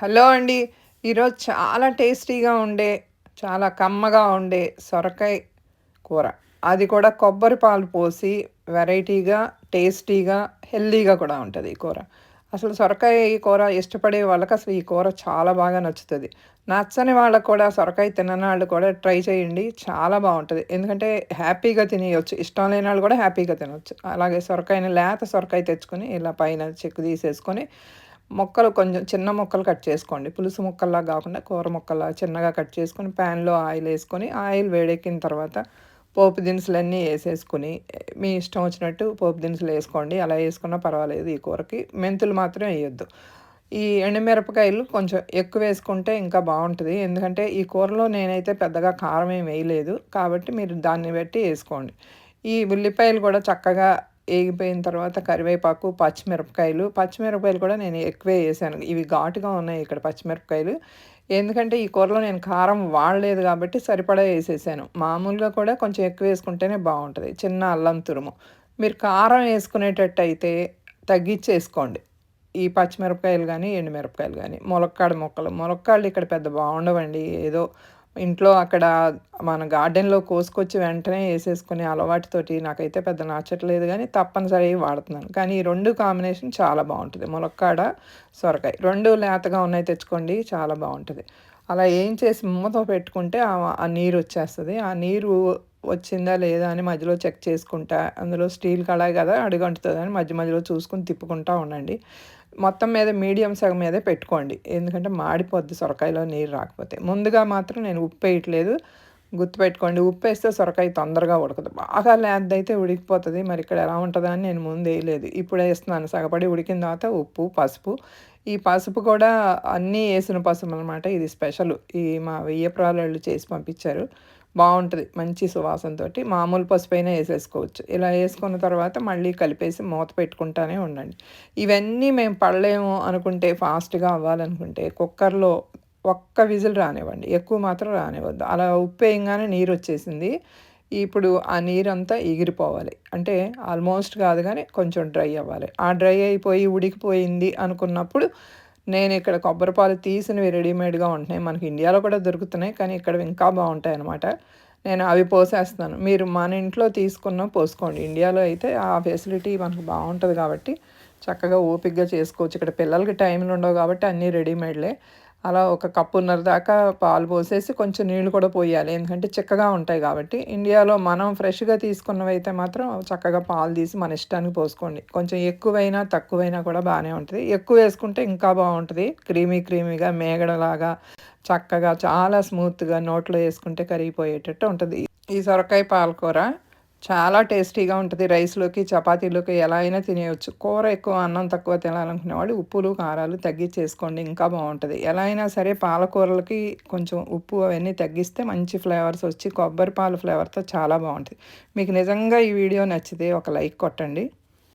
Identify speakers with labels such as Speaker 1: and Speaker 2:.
Speaker 1: Hello అండి. ఈరోజు చాలా టేస్టీగా ఉండే చాలా కమ్మగా ఉండే సొరకాయ కూర. అది కూడా కొబ్బరి పాలు పోసి వెరైటీగా టేస్టీగా హెల్దీగా కూడా ఉంటుంది ఈ కూర. అసలు సొరకాయ ఈ కూర ఇష్టపడే వాళ్ళకి అసలు ఈ కూర చాలా బాగా నచ్చుతుంది. నచ్చని వాళ్ళకు కూడా సొరకాయ తినని వాళ్ళు కూడా ట్రై చేయండి. చాలా బాగుంటుంది. ఎందుకంటే హ్యాపీగా తినేయచ్చు. ఇష్టం లేని వాళ్ళు కూడా హ్యాపీగా తినవచ్చు అలాగే సొరకాయని లేత సొరకాయ తెచ్చుకొని ఇలా పైన చెక్కు తీసేసుకొని మొక్కలు కొంచెం చిన్న మొక్కలు కట్ చేసుకోండి. పులుసు ముక్కల్లా కాకుండా కూర ముక్కల్లా చిన్నగా కట్ చేసుకొని ప్యాన్లో ఆయిల్ వేసుకొని ఆయిల్ వేడెక్కిన తర్వాత పోపు దినుసులన్నీ వేసేసుకుని మీ ఇష్టం వచ్చినట్టు పోపు దినుసులు వేసుకోండి. అలా వేసుకున్నా పర్వాలేదు ఈ కూరకి. మెంతులు మాత్రం వేయొద్దు. ఈ ఎండుమిరపకాయలు కొంచెం ఎక్కువ వేసుకుంటే ఇంకా బాగుంటుంది. ఎందుకంటే ఈ కూరలో నేనైతే పెద్దగా కారం ఏం వేయలేదు. కాబట్టి మీరు దాన్ని బట్టి వేసుకోండి. ఈ ఉల్లిపాయలు కూడా చక్కగా వేగిపోయిన తర్వాత కరివేపాకు పచ్చిమిరపకాయలు. పచ్చిమిరపకాయలు కూడా నేను ఎక్కువే వేసాను ఇవి ఘాటుగా ఉన్నాయి ఇక్కడ పచ్చిమిరపకాయలు. ఎందుకంటే ఈ కూరలో నేను కారం వాడలేదు కాబట్టి సరిపడా వేసేసాను. మామూలుగా కూడా కొంచెం ఎక్కువ వేసుకుంటేనే బాగుంటుంది. చిన్న అల్లం తురుము. మీరు కారం వేసుకునేటట్టు అయితే తగ్గించేసుకోండి ఈ పచ్చిమిరపకాయలు కానీ ఎండుమిరపకాయలు కానీ ములక్కాడ మొక్కలు. ములక్కాడలు ఇక్కడ పెద్ద బాగుండవండి. ఏదో ఇంట్లో అక్కడ మన గార్డెన్లో కోసుకొచ్చి వెంటనే వేసేసుకునే అలవాటుతోటి నాకైతే పెద్ద నచ్చట్లేదు కానీ తప్పనిసరి వాడుతున్నాను. కానీ ఈ రెండు కాంబినేషన్ చాలా బాగుంటుంది. ములక్కాడ సొరకాయ రెండు లేతగా ఉన్నాయి తెచ్చుకోండి చాలా బాగుంటుంది. అలా ఏం చేసి మూత పెట్టుకుంటే ఆ నీరు వచ్చేస్తుంది. ఆ నీరు వచ్చిందా లేదా అని మధ్యలో చెక్ చేసుకుంటా. అందులో స్టీల్ కళాయి కదా అడుగంటుతుంది అని మధ్య మధ్యలో చూసుకుని తిప్పుకుంటా ఉండండి. మొత్తం మీద మీడియం సగం మీదే పెట్టుకోండి. ఎందుకంటే మాడిపోద్ది సొరకాయలో నీరు రాకపోతే. ముందుగా మాత్రం నేను ఉప్పు వేయట్లేదు. గుర్తుపెట్టుకోండి ఉప్పు వేస్తే సొరకాయ తొందరగా ఉడకదు. బాగా లేదైతే ఉడికిపోతుంది. మరి ఇక్కడ ఎలా ఉంటుందా అని నేను ముందు వేయలేదు. ఇప్పుడు వేస్తున్నాను. సగపడి ఉడికిన తర్వాత ఉప్పు పసుపు. ఈ పసుపు కూడా అన్నీ వేసిన పసుపు అనమాట ఇది స్పెషల్ ఈ మా వెయ్యప్రాలు చేసి పంపించారు. బాగుంటుంది మంచి సువాసనతో మామూలు పసుపైన వేసేసుకోవచ్చు. ఇలా వేసుకున్న తర్వాత మళ్ళీ కలిపేసి మూత పెట్టుకుంటానే ఉండండి. ఇవన్నీ మేము పడలేము అనుకుంటే ఫాస్ట్గా అవ్వాలనుకుంటే కుక్కర్లో ఒక్క విజిల్ రానివ్వండి. ఎక్కువ మాత్రం రానివ్వద్దు. అలా ఉప్పు వేయంగానే నీరు వచ్చేసింది. ఇప్పుడు ఆ నీరంతా ఎగిరిపోవాలి. అంటే ఆల్మోస్ట్ కాదు కానీ కొంచెం డ్రై అవ్వాలి. ఆ డ్రై అయిపోయి ఉడికిపోయింది అనుకున్నప్పుడు నేను ఇక్కడ కొబ్బరి పాలు తీసినవి రెడీమేడ్గా ఉంటున్నాయి. మనకి ఇండియాలో కూడా దొరుకుతున్నాయి. కానీ ఇక్కడ ఇంకా బాగుంటాయి అనమాట నేను అవి పోసేస్తాను మీరు మన ఇంట్లో తీసుకున్న పోసుకోండి. ఇండియాలో అయితే ఆ ఫెసిలిటీ మనకు బాగుంటుంది కాబట్టి చక్కగా ఓపిక్గా చేసుకోవచ్చు. ఇక్కడ పిల్లలకి టైంలు ఉండవు కాబట్టి అన్నీ రెడీమేడ్లే. అలా ఒక కప్పున్నర దాకా పాలు పోసేసి కొంచెం నీళ్ళు కూడా పోయాలి. ఎందుకంటే చిక్కగా ఉంటాయి కాబట్టి. ఇండియాలో మనం ఫ్రెష్గా తీసుకున్నవి అయితే మాత్రం చక్కగా పాలు తీసి మన ఇష్టానికి పోసుకోండి. కొంచెం ఎక్కువైనా తక్కువైనా కూడా బాగానే ఉంటుంది. ఎక్కువ వేసుకుంటే ఇంకా బాగుంటుంది. క్రీమీ క్రీమీగా మేగడలాగా చక్కగా చాలా స్మూత్గా నోట్లో వేసుకుంటే కరిగిపోయేటట్టు ఉంటుంది. ఈ సొరకాయ పాలకూర చాలా టేస్టీగా ఉంటుంది. రైస్లోకి చపాతీలోకి ఎలా అయినా తినేయచ్చు. కూర ఎక్కువ అన్నం తక్కువ తినాలనుకునేవాడు ఉప్పులు కారాలు తగ్గించేసుకోండి ఇంకా బాగుంటుంది. ఎలా అయినా సరే పాలకూరలకి కొంచెం ఉప్పు అవన్నీ తగ్గిస్తే మంచి ఫ్లేవర్స్ వచ్చి కొబ్బరి పాలు ఫ్లేవర్తో చాలా బాగుంటుంది. మీకు నిజంగా ఈ వీడియో నచ్చితే ఒక లైక్ కొట్టండి.